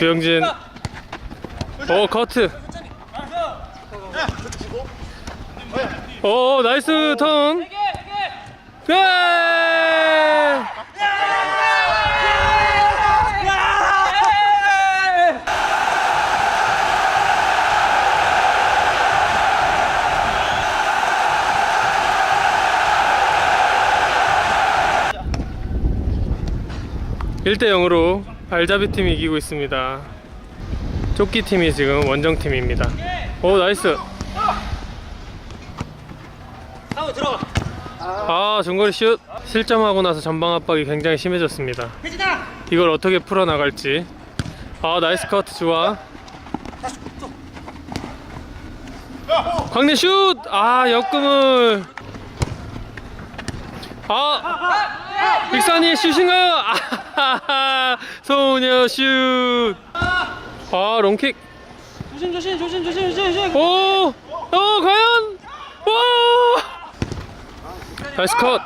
주영진. 오 커트. 오 나이스 턴. 네. 일대 0으로 발잡이 팀이 이기고 있습니다. 조끼 팀이 지금 원정 팀입니다. 오 나이스. 아 중거리 슛 실점하고 나서 전방 압박이 굉장히 심해졌습니다. 이걸 어떻게 풀어 나갈지. 아 나이스 커트 좋아. 광래 슛! 아 역금을. 아 빅산이 슛인가요? 아 소녀 슛. 아 롱킥. 조심 조심 조심 조심 조심 조심. 오! 어 과연? 오! 나이스 컷.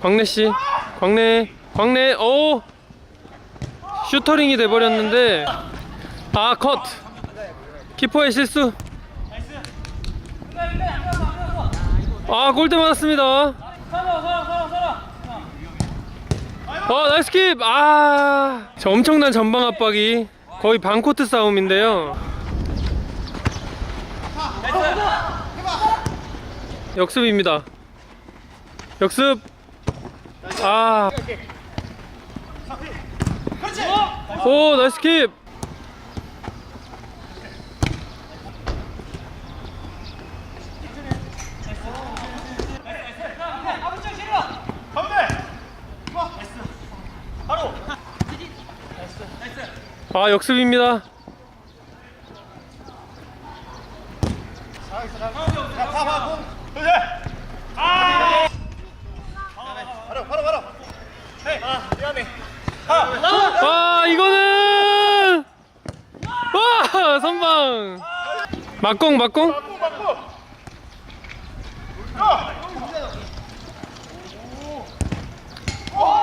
광래 씨, 광래, 광래, 오! 슈터링이 돼버렸는데, 아 컷. 키퍼의 실수. 아 골대 맞았습니다. 어 나이스 킵. 아, 저 엄청난 전방 압박이 거의 반코트 싸움인데요. 역습입니다. 역습. 아. 오 나이스 킵. 아버지 싫어. 아 역습입니다. 와 이거는! 와 선방! 막공 막공?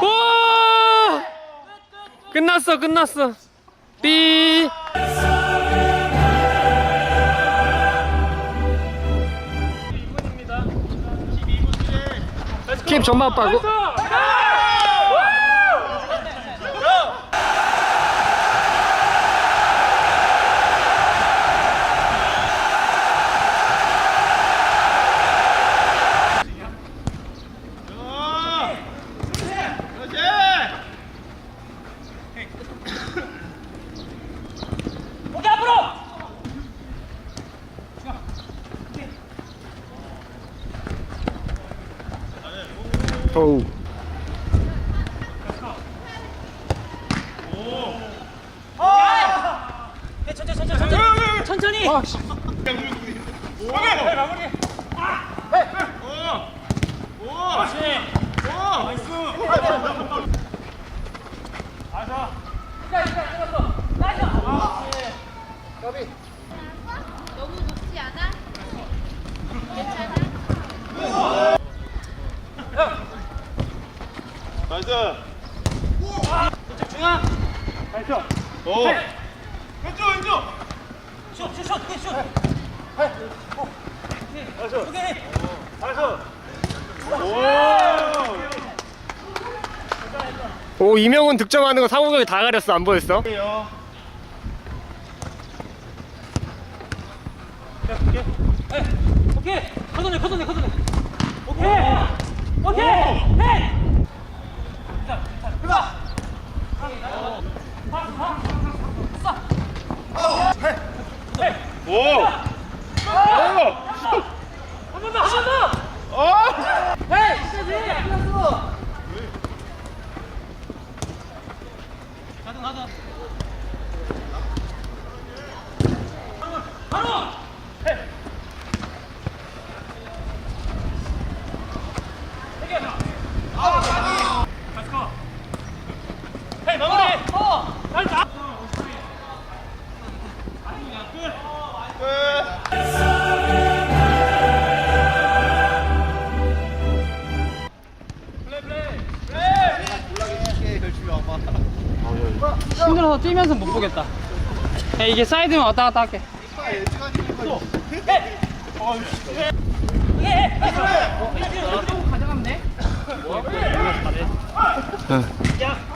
와! 끝났어 끝났어 삐. 킵 전마 빠고 오케이 앞으로. 어우 해 천천히 천천히 천천히. 천천히. 너무 높지 않아? 괜찮아? 중앙. 오. 슛슛슛 그게 슛. 두 개. 오 이명훈 득점하는 거 상호경이 다 가렸어 안 보였어? 오케이. 걷어내 걷어내 걷어내. 오케이. 오케이. 해. 자, 자, 들어가. 오. 오. 한번 더, 한번 더. 어. 헤이, 끝까지. 끝났어. 가자, 가자. 신경 뛰면서 못 보겠다. 야, 이게 사이드면 왔다 갔다 할게.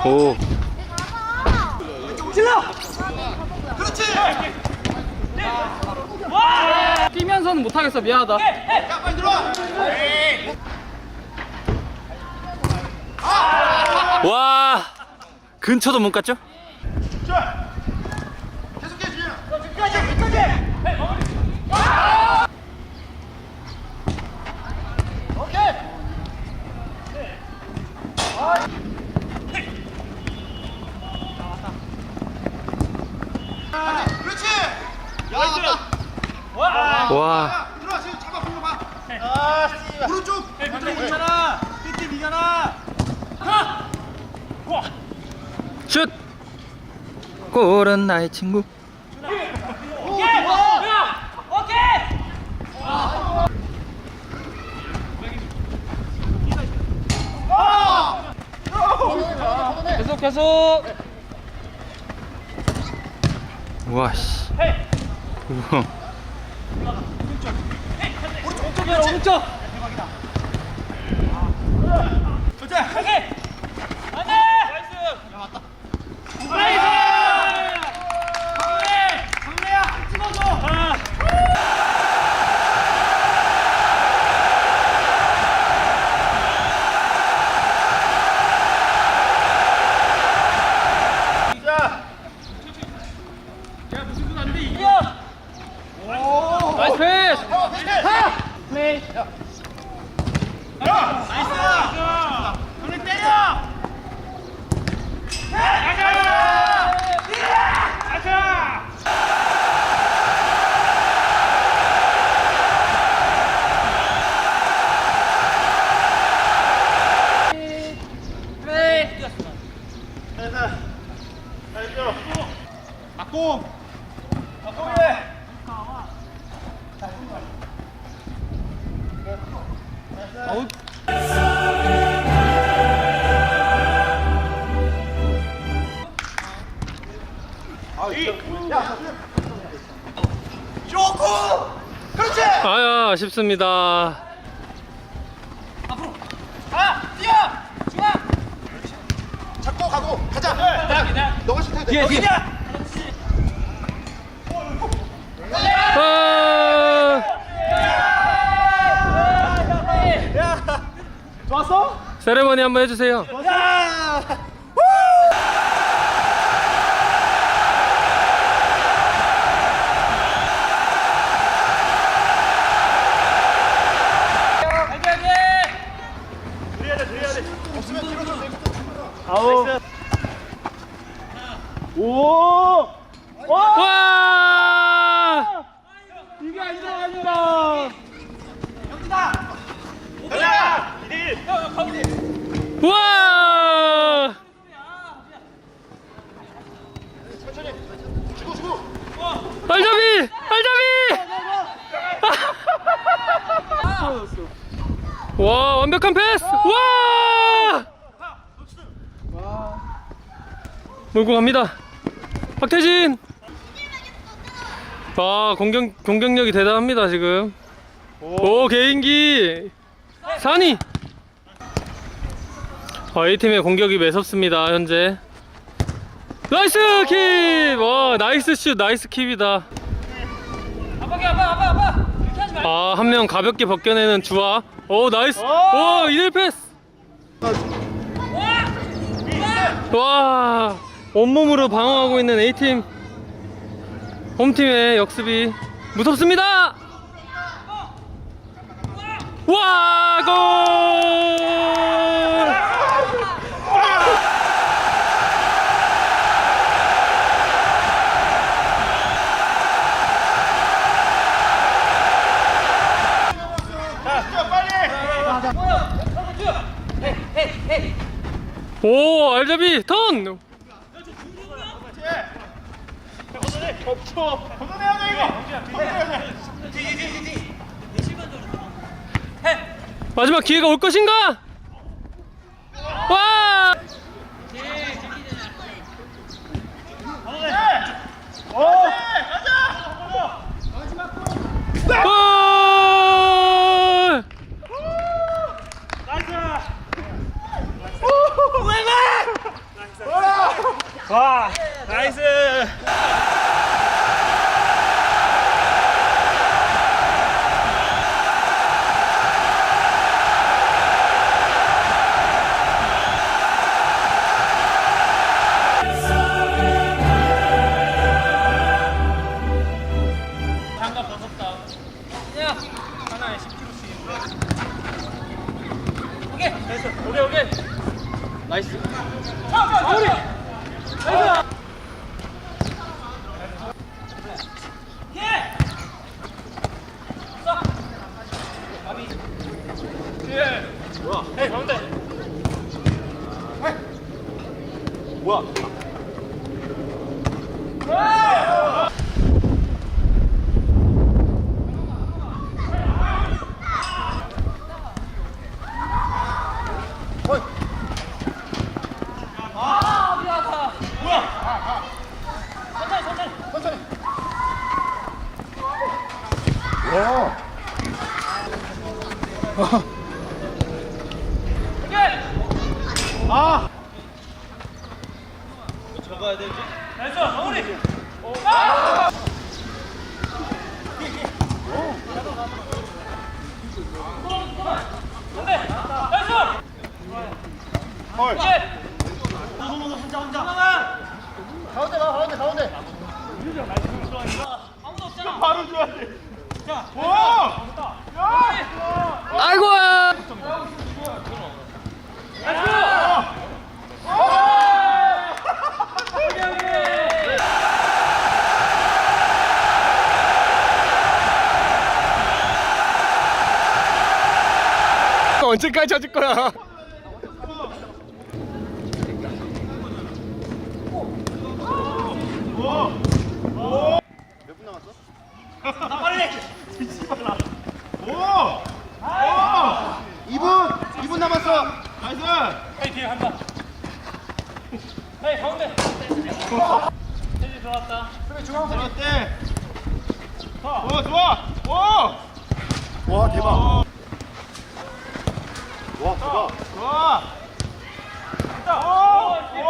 오. 뛰면서는 못 하겠어. 미안하다. 와 근처도 못 갔죠? 그렇지! 야, 왔다! 와. 들어와, 지금 잡아, 공을 봐. 아, 오른쪽! 괜찮아! 삐삐 이잖아! 슛! 골은 나의 친구 계속 계속. 와씨. 오른쪽이야 오른쪽. 나이스 아야, 아쉽습니다. 아! 뛰어! 중앙! 잡고 가고 가자! 야, 너가 슛해야 돼. 뒤에 뒤에! 아! 좋았어? 세레머니 한번 해주세요. 야! 없으면 뒤로 좀 내고 아우 오! 와! 이게 아니다 아니다 가자! 와! 주고 주고 알잡이! 알잡이! 와, 완벽한 패스! 와! 몰고 갑니다. 박태진! 아, 공격, 공격력이 대단합니다, 지금. 오, 개인기! 산이! 아, A팀의 공격이 매섭습니다, 현재. 나이스 킵! 와, 나이스 슛, 나이스 킵이다. 아빠게 아빠 아빠 아빠. 이렇게 하지 말. 아, 한 명 가볍게 벗겨내는 주아. 오, 나이스. 오, 이들 패스. 와, 온몸으로 방어하고 있는 A팀. 홈팀의 역습이 무섭습니다. 와, 골! 자 빨리 오, 알잡이 턴! 마지막 기회가 올 것인가? 와! 골! 와 나이스 예. 뭐야? 에이, 가운데. 에이. 뭐야? 나이스 마무리 헐. 가운데 가 가운데 가운데. 바로 줘야 돼. 자. 와! 아이고! 언제까지 찾을 거야? 몇 분 남았어? 나 빨리. 오! 오! 2분! 2분 남았어. 나이스. 헤이 뒤에 한다 헤이 가운데 헤이 들어왔다 잘했대. 오, 좋아. 오! 와, 대박. 와, 대박. 좋아. 오! 오!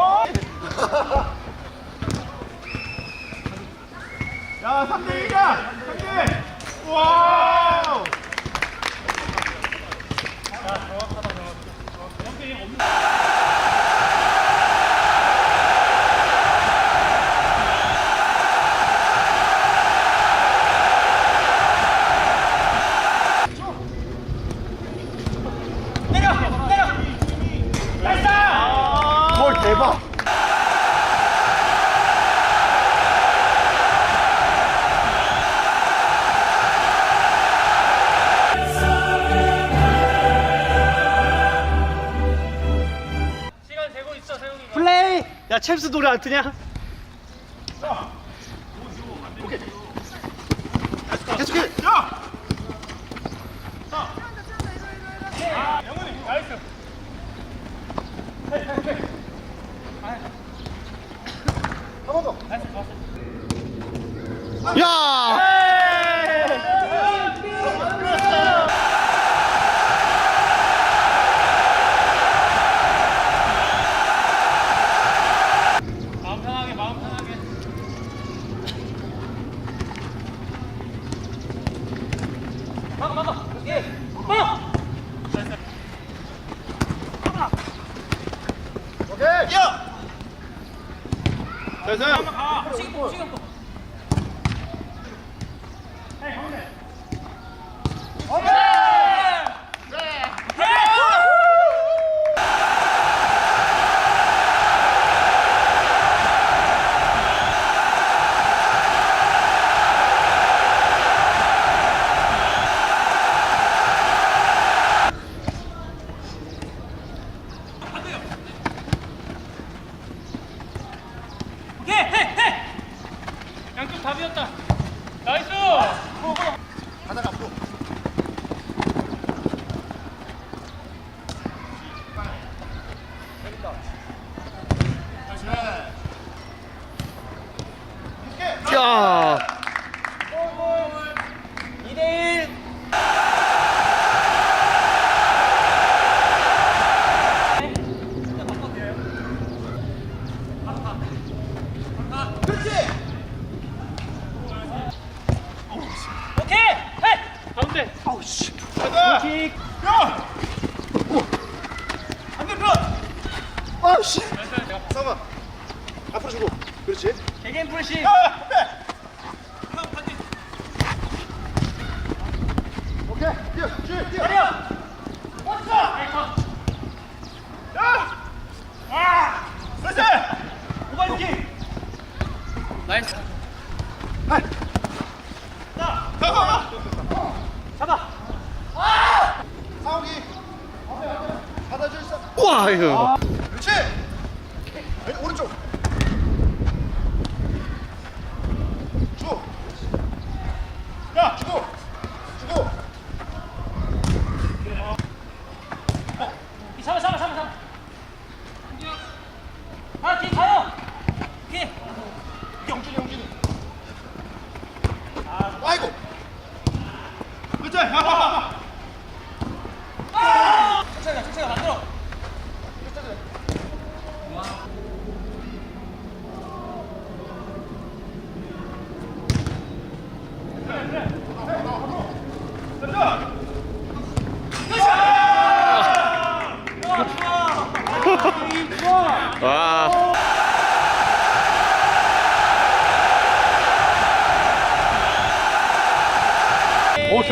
야, 3대 1이야. 3대. 와우! 헐, 챔스 노래 안 뜨냐?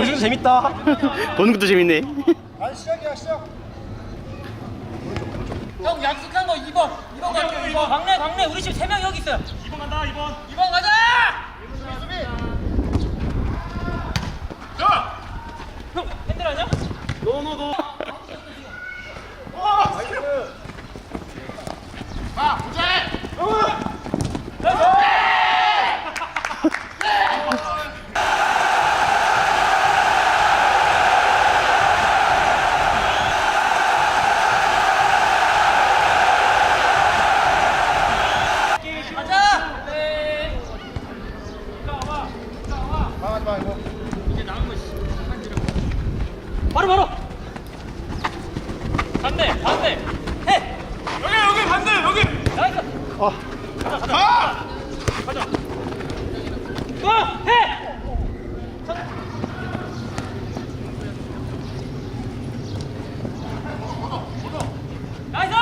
오 교수도 재밌다. 보는 것도 재밌네 아 시작이야 시작 형 약속한 거 2번. 2번 갈게요, 2번. 광래, 광래. 우리 지금 3명 여기 있어요. 2번 간다, 2번. 2번 가자! 수비 자 형, 핸들 아니야? 노노노. 아, 보자! 가자! 네. 망하지 말고. 바로, 바로! 반대, 반대. 해! 여기, 여기, 반대, 여기! 나이스! 가! 또! 해! 나이스!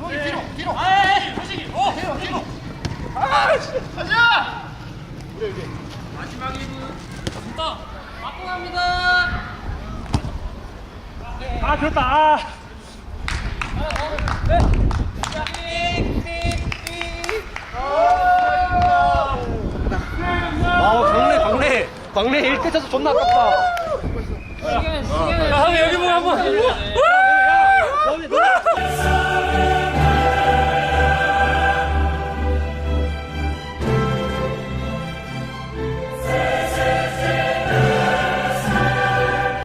거기 뒤로, 뒤로. 아이, 표식이. 오! 뒤로, 뒤로. 아, 씨, 가자! 그래. 마지막 1분. 또! 맞고 갑니다. 아 그렇다. 아. 네. 아 광래 광래. 광래 1대 차서 존나 아깝다. 야, 여기 보고 한 번. 너네 너네.